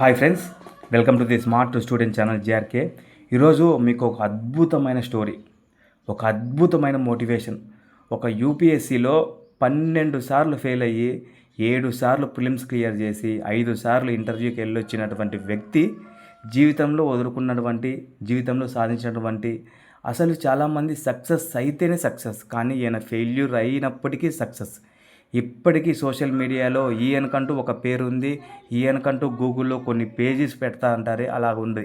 Hi friends welcome to the smart student channel JRK ఈరోజు మీకు ఒక అద్భుతమైన స్టోరీ ఒక అద్భుతమైన మోటివేషన్ ఒక యూపీఎస్సిలో పన్నెండు సార్లు ఫెయిల్ అయ్యి ఏడు సార్లు ఫిలిమ్స్ క్లియర్ చేసి ఐదు సార్లు ఇంటర్వ్యూకి వెళ్ళొచ్చినటువంటి వ్యక్తి జీవితంలో వదులుకున్నటువంటి జీవితంలో సాధించినటువంటి అసలు చాలామంది సక్సెస్ అయితేనే సక్సెస్ కానీ ఈయన ఫెయిల్యూర్ అయినప్పటికీ సక్సెస్ ఇప్పటికీ సోషల్ మీడియాలో ఈయనకంటూ ఒక పేరు ఉంది ఈయనకంటూ గూగుల్లో కొన్ని పేజెస్ పెడతా అంటారే అలా ఉంది.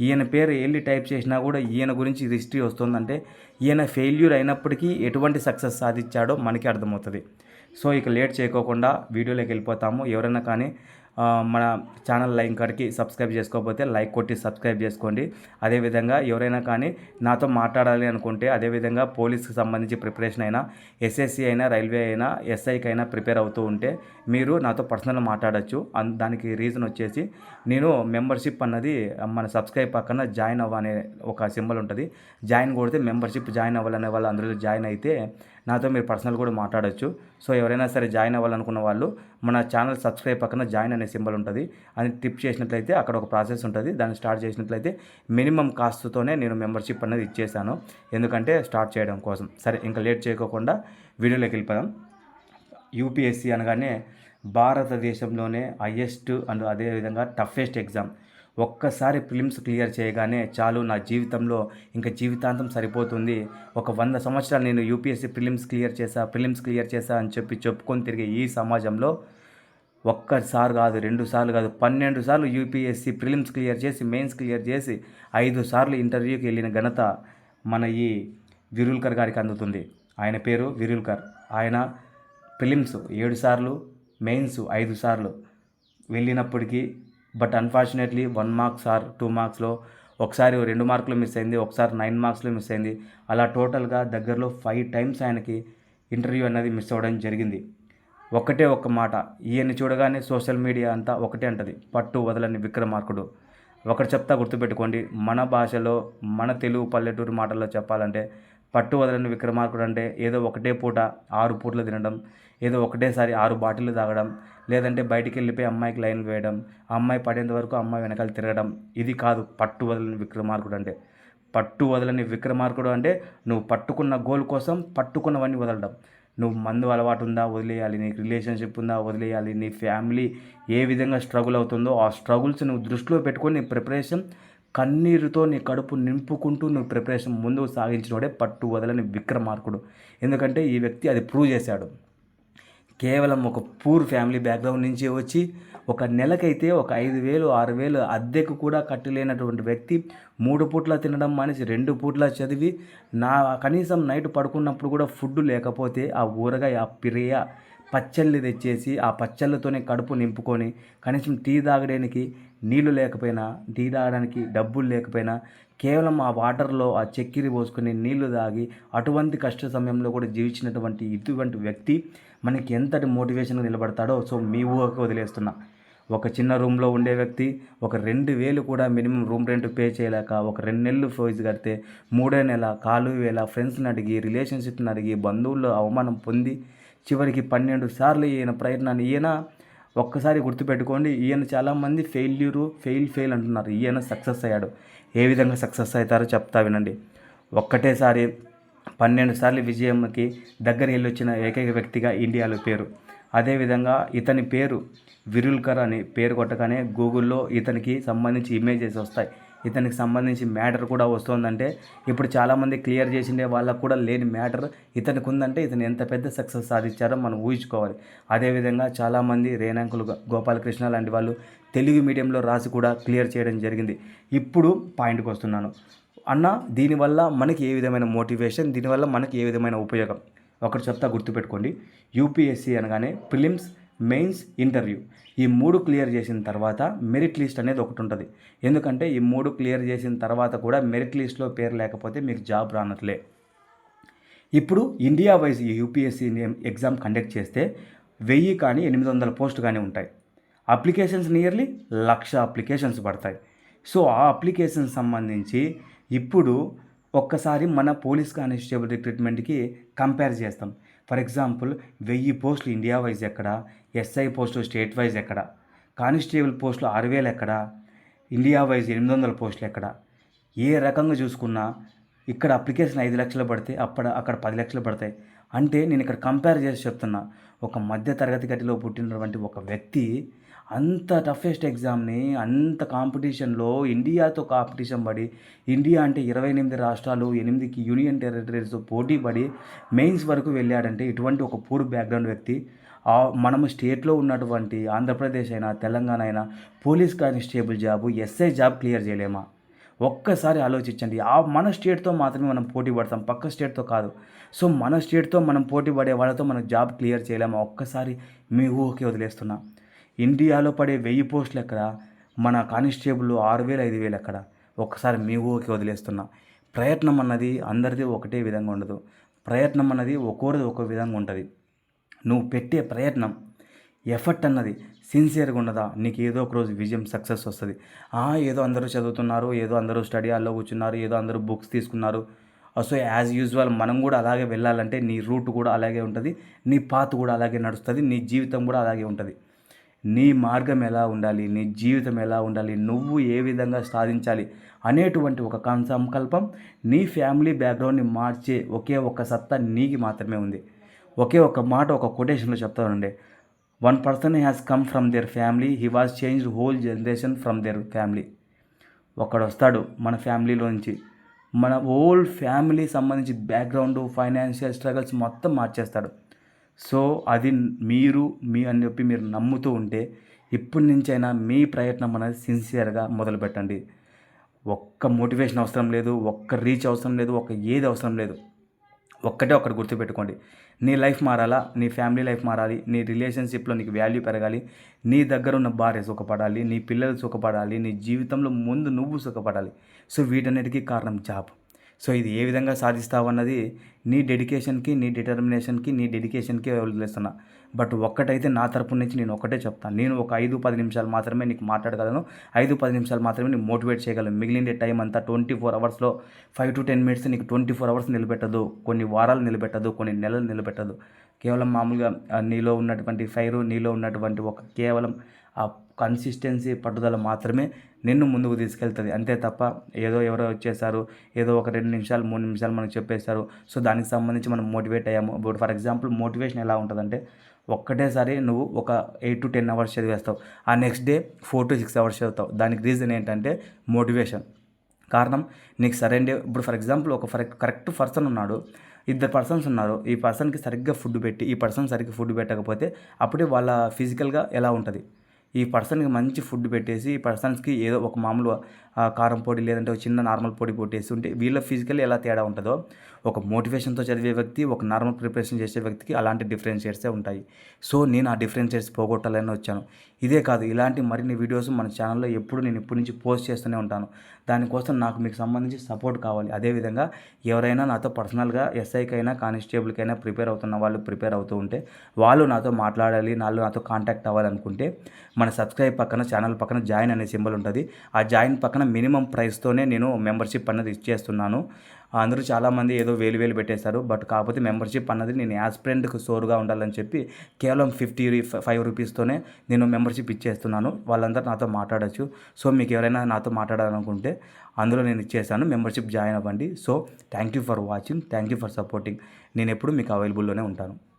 ఈయన పేరు వెళ్ళి టైప్ చేసినా కూడా ఈయన గురించి హిస్టరీ వస్తుందంటే ఈయన ఫెయిల్యూర్ అయినప్పటికీ ఎటువంటి సక్సెస్ సాధించాడో మనకి అర్థమవుతుంది. సో ఇక లేట్ చేయకోకుండా వీడియోలోకి వెళ్ళిపోతాము. ఎవరైనా కానీ మన ఛానల్ లైక్ కాడికి సబ్స్క్రైబ్ చేసుకోకపోతే లైక్ కొట్టి సబ్స్క్రైబ్ చేసుకోండి. అదేవిధంగా ఎవరైనా కానీ నాతో మాట్లాడాలి అనుకుంటే అదేవిధంగా పోలీస్కి సంబంధించి ప్రిపరేషన్ అయినా ఎస్ఎస్సి అయినా రైల్వే అయినా ఎస్ఐకి అయినా ప్రిపేర్ అవుతూ ఉంటే మీరు నాతో పర్సనల్ మాట్లాడచ్చు. అన్ దానికి రీజన్ వచ్చేసి నేను మెంబర్షిప్ అన్నది మన సబ్స్క్రైబ్ పక్కన జాయిన్ అవ్వనే ఒక సింబల్ ఉంటుంది. జాయిన్ కొడితే మెంబర్షిప్ జాయిన్ అవ్వాలనే వాళ్ళు అందరూ జాయిన్ అయితే నాతో మీరు పర్సనల్ కూడా మాట్లాడచ్చు. సో ఎవరైనా సరే జాయిన్ అవ్వాలనుకున్న వాళ్ళు మన ఛానల్ సబ్స్క్రైబ్ పక్కన జాయిన్ అనే సింబల్ ఉంటుంది. అది టిప్ చేసినట్లయితే అక్కడ ఒక ప్రాసెస్ ఉంటుంది. దాన్ని స్టార్ట్ చేసినట్లయితే మినిమం కాస్ట్తోనే నేను మెంబర్షిప్ అనేది ఇచ్చేసాను. ఎందుకంటే స్టార్ట్ చేయడం కోసం. సరే ఇంకా లేట్ చేయకోకుండా వీడియోలోకి వెళ్ళిపోదాం. యూపీఎస్సీ అనగానే భారతదేశంలోనే హయ్యెస్ట్ అండ్ అదేవిధంగా టఫెస్ట్ ఎగ్జామ్. ఒక్కసారి ఫిలిమ్స్ క్లియర్ చేయగానే చాలు నా జీవితంలో ఇంకా జీవితాంతం సరిపోతుంది. ఒక వంద సంవత్సరాలు నేను యూపీఎస్సీ ఫిలిమ్స్ క్లియర్ చేశా ఫిలిమ్స్ క్లియర్ చేశా అని చెప్పి చెప్పుకొని తిరిగే ఈ సమాజంలో ఒక్కసారి కాదు రెండు సార్లు కాదు పన్నెండు సార్లు యూపీఎస్సీ ప్రిలిమ్స్ క్లియర్ చేసి మెయిన్స్ క్లియర్ చేసి ఐదు సార్లు ఇంటర్వ్యూకి వెళ్ళిన ఘనత మన ఈ విరుల్కర్ గారికి అందుతుంది. ఆయన పేరు విరుల్కర్. ఆయన ప్రిలిమ్స్ ఏడు సార్లు మెయిన్స్ ఐదు సార్లు. వెళ్ళినప్పటికీ but unfortunately one marks or two మార్క్స్లో ఒకసారి రెండు మార్కులు మిస్ అయింది ఒకసారి నైన్ మార్క్స్లో మిస్ అయింది. అలా టోటల్గా దగ్గరలో ఫైవ్ టైమ్స్ ఆయనకి ఇంటర్వ్యూ అనేది మిస్ అవ్వడం జరిగింది. ఒకటే ఒక్క మాట ఈయన్ని చూడగానే సోషల్ మీడియా అంతా ఒకటే అంటది పట్టు వదలని విక్రమార్కుడు. ఒకటి చెప్తా గుర్తుపెట్టుకోండి మన భాషలో మన తెలుగు పల్లెటూరు మాటల్లో చెప్పాలంటే పట్టు వదలని విక్రమార్కుడు అంటే ఏదో ఒకటే పూట ఆరు పూటలు తినడం ఏదో ఒకటేసారి ఆరు బాటిల్ తాగడం లేదంటే బయటికి వెళ్ళిపోయి అమ్మాయికి లైన్ వేయడం ఆ అమ్మాయి పడేంత వరకు అమ్మాయి వెనకాల తిరగడం. ఇది కాదు పట్టు వదలని విక్రమార్కుడు అంటే. పట్టు వదలని విక్రమార్కుడు అంటే నువ్వు పట్టుకున్న గోల్ కోసం పట్టుకున్నవన్నీ వదలడం. నువ్వు మందు అలవాటు ఉందా? వదిలేయాలి. నీకు రిలేషన్షిప్ ఉందా? వదిలేయాలి. నీ ఫ్యామిలీ ఏ విధంగా స్ట్రగుల్ అవుతుందో ఆ స్ట్రగుల్స్ నువ్వు దృష్టిలో పెట్టుకొని నీ ప్రిపరేషన్ కన్నీరుతో నీ కడుపు నింపుకుంటూ నువ్వు ప్రిపరేషన్ ముందుకు సాగించినోడే పట్టు వదలని విక్రమార్కుడు. ఎందుకంటే ఈ వ్యక్తి అది ప్రూవ్ చేశాడు. కేవలం ఒక పూర్ ఫ్యామిలీ బ్యాక్గ్రౌండ్ నుంచి వచ్చి ఒక నెలకైతే ఒక ఐదు వేలు ఆరు వేలు అద్దెకు కూడా కట్టలేనటువంటి వ్యక్తి మూడు పూట్ల తినడం మానేసి రెండు పూట్ల చదివి నా కనీసం నైట్ పడుకున్నప్పుడు కూడా ఫుడ్ లేకపోతే ఆ ఊరగాయ ఆ పిరియ పచ్చళ్ళు తెచ్చేసి ఆ పచ్చళ్ళతోనే కడుపు నింపుకొని కనీసం టీ తాగడానికి నీళ్ళు లేకపోయినా టీ తాగడానికి డబ్బులు లేకపోయినా కేవలం ఆ వాటర్లో ఆ చక్కెర పోసుకొని నీళ్ళు తాగి అటువంటి కష్ట సమయంలో కూడా జీవించినటువంటి ఇటువంటి వ్యక్తి మనకి ఎంతటి మోటివేషన్గా నిలబడతాడో సో మీ ఊహకు వదిలేస్తున్నా. ఒక చిన్న రూమ్లో ఉండే వ్యక్తి ఒక రెండు వేలు కూడా మినిమం రూమ్ రెంట్ పే చేయలేక ఒక రెండు నెలలు ఫీజు కడితే మూడో నెల కాలు వేల ఫ్రెండ్స్ని అడిగి రిలేషన్షిప్ని అడిగి బంధువుల్లో అవమానం పొంది చివరికి పన్నెండు సార్లు ఈయన ప్రయత్నాన్ని ఈయన ఒక్కసారి గుర్తుపెట్టుకోండి ఈయన చాలామంది ఫెయిల్యూరు ఫెయిల్ ఫెయిల్ అంటున్నారు. ఈయన సక్సెస్ అయ్యాడు. ఏ విధంగా సక్సెస్ అవుతారో చెప్తా వినండి. ఒక్కటేసారి పన్నెండు సార్లు విజయంకి దగ్గర వెళ్ళొచ్చిన ఏకైక వ్యక్తిగా ఇండియాలో పేరు. అదేవిధంగా ఇతని పేరు విరుల్కర్ అని పేరు కొట్టగానే గూగుల్లో ఇతనికి సంబంధించి ఇమేజెస్ వస్తాయి. ఇతనికి సంబంధించి మ్యాటర్ కూడా వస్తుందంటే ఇప్పుడు చాలామంది క్లియర్ చేసిండే వాళ్ళకు కూడా లేని మ్యాటర్ ఇతనికి ఉందంటే ఇతను ఎంత పెద్ద సక్సెస్ సాధించారో మనం ఊహించుకోవాలి. అదేవిధంగా చాలామంది రేణాంకులు గోపాలకృష్ణ లాంటి వాళ్ళు తెలుగు మీడియంలో రాసి కూడా క్లియర్ చేయడం జరిగింది. ఇప్పుడు పాయింట్కి వస్తున్నాను. అన్న దీనివల్ల మనకి ఏ విధమైన మోటివేషన్ దీనివల్ల మనకి ఏ విధమైన ఉపయోగం? ఒకటి చెప్తా గుర్తుపెట్టుకోండి. యూపీఎస్సీ అనగానే ప్రిలిమ్స్ మెయిన్స్ ఇంటర్వ్యూ. ఈ మూడు క్లియర్ చేసిన తర్వాత మెరిట్ లిస్ట్ అనేది ఒకటి ఉంటుంది. ఎందుకంటే ఈ మూడు క్లియర్ చేసిన తర్వాత కూడా మెరిట్ లిస్ట్లో పేరు లేకపోతే మీకు జాబ్ రానట్లే. ఇప్పుడు ఇండియా వైజ్ ఈ యూపీఎస్సీ ఎగ్జామ్ కండక్ట్ చేస్తే వెయ్యి కానీ ఎనిమిది వందల పోస్ట్ కానీ ఉంటాయి. అప్లికేషన్స్ నియర్లీ లక్ష అప్లికేషన్స్ పడతాయి. సో ఆ అప్లికేషన్స్ సంబంధించి ఇప్పుడు ఒక్కసారి మన పోలీస్ కానిస్టేబుల్ రిక్రూట్మెంట్కి కంపేర్ చేస్తాం. ఫర్ ఎగ్జాంపుల్ వెయ్యి పోస్టులు ఇండియా వైజ్ ఎక్కడ? ఎస్ఐ పోస్టులు స్టేట్ వైజ్ ఎక్కడ? కానిస్టేబుల్ పోస్టులు ఆరు వేలు ఎక్కడ? ఇండియా వైజ్ ఎనిమిది వందల పోస్టులు ఎక్కడ? ఏ రకంగా చూసుకున్నా ఇక్కడ అప్లికేషన్ ఐదు లక్షలు పడితే అక్కడ అక్కడ పది లక్షలు పడతాయి. అంటే నేను ఇక్కడ కంపేర్ చేసి చెప్తున్నా. ఒక మధ్య తరగతి గతిలో పుట్టినటువంటి ఒక వ్యక్తి అంత టఫెస్ట్ ఎగ్జామ్ని అంత కాంపిటీషన్లో ఇండియాతో కాంపిటీషన్ పడి ఇండియా అంటే ఇరవై ఎనిమిది రాష్ట్రాలు ఎనిమిదికి యూనియన్ టెరిటరీస్ పోటీ పడి మెయిన్స్ వరకు వెళ్ళాడంటే ఇటువంటి ఒక పూర్ బ్యాక్గ్రౌండ్ వ్యక్తి మనము స్టేట్లో ఉన్నటువంటి ఆంధ్రప్రదేశ్ అయినా తెలంగాణ అయినా police constable job SI job clear చేయలేమా? ఒక్కసారి ఆలోచించండి. ఆ మన స్టేట్తో మాత్రమే మనం పోటీ పడతాం. పక్క స్టేట్తో కాదు. సో మన స్టేట్తో మనం పోటీ పడే వాళ్ళతో మనం జాబ్ క్లియర్ చేయలేమా? ఒక్కసారి మీ ఊహకి వదిలేస్తున్నా. ఇండియాలో పడే వెయ్యి పోస్టులు ఎక్కడ? మన కానిస్టేబుల్ ఆరు వేలు ఐదు వేలు ఎక్కడ? ఒక్కసారి మీ ఊహకి వదిలేస్తున్నా. ప్రయత్నం అన్నది అందరిది ఒకటే విధంగా ఉండదు. ప్రయత్నం అన్నది ఒక్కోరిది ఒక విధంగా ఉంటుంది. నువ్వు పెట్టే ప్రయత్నం ఎఫర్ట్ అన్నది సిన్సియర్గా ఉన్నదా? నీకు ఏదో ఒక రోజు విజయం సక్సెస్ వస్తుంది. ఆ, ఏదో అందరూ చదువుతున్నారు ఏదో అందరూ స్టడీ హాల్లో కూర్చున్నారు ఏదో అందరూ బుక్స్ తీసుకున్నారు. సో యాజ్ యూజువల్ మనం కూడా అలాగే వెళ్ళాలంటే నీ రూట్ కూడా అలాగే ఉంటుంది నీ పాత్ కూడా అలాగే నడుస్తుంది నీ జీవితం కూడా అలాగే ఉంటుంది. నీ మార్గం ఎలా ఉండాలి నీ జీవితం ఎలా ఉండాలి నువ్వు ఏ విధంగా సాధించాలి అనేటువంటి ఒక కం- సంకల్పం నీ ఫ్యామిలీ బ్యాక్గ్రౌండ్ని మార్చే ఒకే ఒక సత్తా నీకు మాత్రమే ఉంది. ఒకే ఒక మాట ఒక కొటేషన్లో చెప్తానండి. One person has come from their family he was change whole generation from their family ఒకడు వస్తాడు మన ఫ్యామిలీలో నుంచి. మన హోల్ ఫ్యామిలీ సంబంధించి బ్యాక్గ్రౌండ్ ఫైనాన్షియల్ స్ట్రగల్స్ మొత్తం మార్చేస్తాడు. సో అది మీరు మీ అని చెప్పి మీరు నమ్ముతూ ఉంటే ఇప్పటి నుంచైనా మీ ప్రయత్నం అనేది సిన్సియర్గా మొదలుపెట్టండి. ఒక్క మోటివేషన్ అవసరం లేదు ఒక్క రీచ్ అవసరం లేదు ఒక్క ఏది అవసరం లేదు. ఒక్కటే ఒక్కటి గుర్తుపెట్టుకోండి. నీ లైఫ్ మారాలా? నీ ఫ్యామిలీ లైఫ్ మారాలి? నీ రిలేషన్షిప్లో నీకు వాల్యూ పెరగాలి? నీ దగ్గర ఉన్న భార్య సుఖపడాలి? నీ పిల్లలు సుఖపడాలి? నీ జీవితంలో ముందు నువ్వు సుఖపడాలి? సో వీటన్నిటికీ కారణం జాబ్. సో ఇది ఏ విధంగా సాధిస్తావు అన్నది నీ డెడికేషన్కి నీ డిటర్మినేషన్కి నీ డెడికేషన్కి వదిలేస్తున్నా. బట్ ఒక్కటైతే నా తరపు నుంచి నేను ఒకటే చెప్తాను నేను ఒక ఐదు పది నిమిషాలు మాత్రమే నీకు మాట్లాడగలను. ఐదు పది నిమిషాలు మాత్రమే నేను మోటివేట్ చేయగలను. మిగిలిన టైం అంతా ట్వంటీ ఫోర్ అవర్స్లో ఫైవ్ టు టెన్ మినిట్స్ నీకు ట్వంటీ ఫోర్ అవర్స్ నిలబెట్టదు. కొన్ని వారాలు నిలబెట్టదు కొన్ని నెలలు నిలబెట్టదు. కేవలం మామూలుగా నీలో ఉన్నటువంటి ఫైరు నీలో ఉన్నటువంటి ఒక కేవలం ఆ కన్సిస్టెన్సీ పట్టుదల మాత్రమే నిన్ను ముందుకు తీసుకెళ్తుంది. అంతే తప్ప ఏదో ఎవరో వచ్చేసారు ఏదో ఒక రెండు నిమిషాలు మూడు నిమిషాలు మనకు చెప్పేశారు సో దానికి సంబంధించి మనం మోటివేట్ అయ్యాము. ఇప్పుడు ఫర్ ఎగ్జాంపుల్ మోటివేషన్ ఎలా ఉంటుందంటే ఒక్కటేసారి నువ్వు ఒక ఎయిట్ టు టెన్ అవర్స్ చదివేస్తావు. ఆ next day four to six hours చదువుతావు. దానికి రీజన్ ఏంటంటే మోటివేషన్ కారణం నీకు సరైన ఇప్పుడు ఫర్ ఎగ్జాంపుల్ ఒక ఫర్ కరెక్ట్ పర్సన్ ఉన్నాడు ఇద్దరు పర్సన్స్ ఉన్నారు ఈ పర్సన్కి సరిగ్గా ఫుడ్ పెట్టి ఈ పర్సన్ సరిగ్గా ఫుడ్ పెట్టకపోతే అప్పుడే వాళ్ళ ఫిజికల్గా ఎలా ఉంటుంది? ఈ పర్సన్కి మంచి ఫుడ్ పెట్టేసి ఈ పర్సన్స్కి ఏదో ఒక మామూలు కారం పొడి లేదంటే ఒక చిన్న నార్మల్ పొడి కొట్టేసి ఉంటే వీళ్ళ ఫిజికల్ ఎలా తేడా ఉంటుందో ఒక మోటివేషన్తో చదివే వ్యక్తి ఒక నార్మల్ ప్రిపరేషన్ చేసే వ్యక్తికి అలాంటి డిఫరెన్షియేట్సే ఉంటాయి. సో నేను ఆ డిఫరెన్షియేట్స్ పోగొట్టాలని వచ్చాను. ఇదే కాదు ఇలాంటి మరిన్ని వీడియోస్ మన ఛానల్లో ఎప్పుడు నేను ఇప్పటి నుంచి పోస్ట్ చేస్తూనే ఉంటాను. దానికోసం నాకు మీకు సంబంధించి సపోర్ట్ కావాలి. అదేవిధంగా ఎవరైనా నాతో పర్సనల్గా ఎస్ఐకైనా కానిస్టేబుల్కైనా ప్రిపేర్ అవుతున్న వాళ్ళు ప్రిపేర్ అవుతూ ఉంటే వాళ్ళు నాతో మాట్లాడాలి వాళ్ళు నాతో కాంటాక్ట్ అవ్వాలనుకుంటే మన సబ్స్క్రైబ్ పక్కన ఛానల్ పక్కన జాయిన్ అనే సింబల్ ఉంటుంది. ఆ జాయిన్ పక్కన మినిమం ప్రైస్తోనే నేను మెంబర్షిప్ అన్నది ఇచ్చేస్తున్నాను. అందరూ చాలామంది ఏదో వేలు వేలు పెట్టేశారు బట్ కాకపోతే మెంబర్షిప్ అన్నది నేను యాస్పిరెంట్కి సోరుగా ఉండాలని చెప్పి కేవలం ఫిఫ్టీ ఫైవ్ రూపీస్తోనే నేను మెంబర్షిప్ ఇచ్చేస్తున్నాను. వాళ్ళందరూ నాతో మాట్లాడచ్చు. సో మీకు ఎవరైనా నాతో మాట్లాడాలనుకుంటే అందులో నేను ఇచ్చేసాను మెంబర్షిప్ జాయిన్ అవ్వండి. So thank you for watching. Thank you for supporting. నేను ఎప్పుడు మీకు అవైలబుల్లోనే ఉంటాను.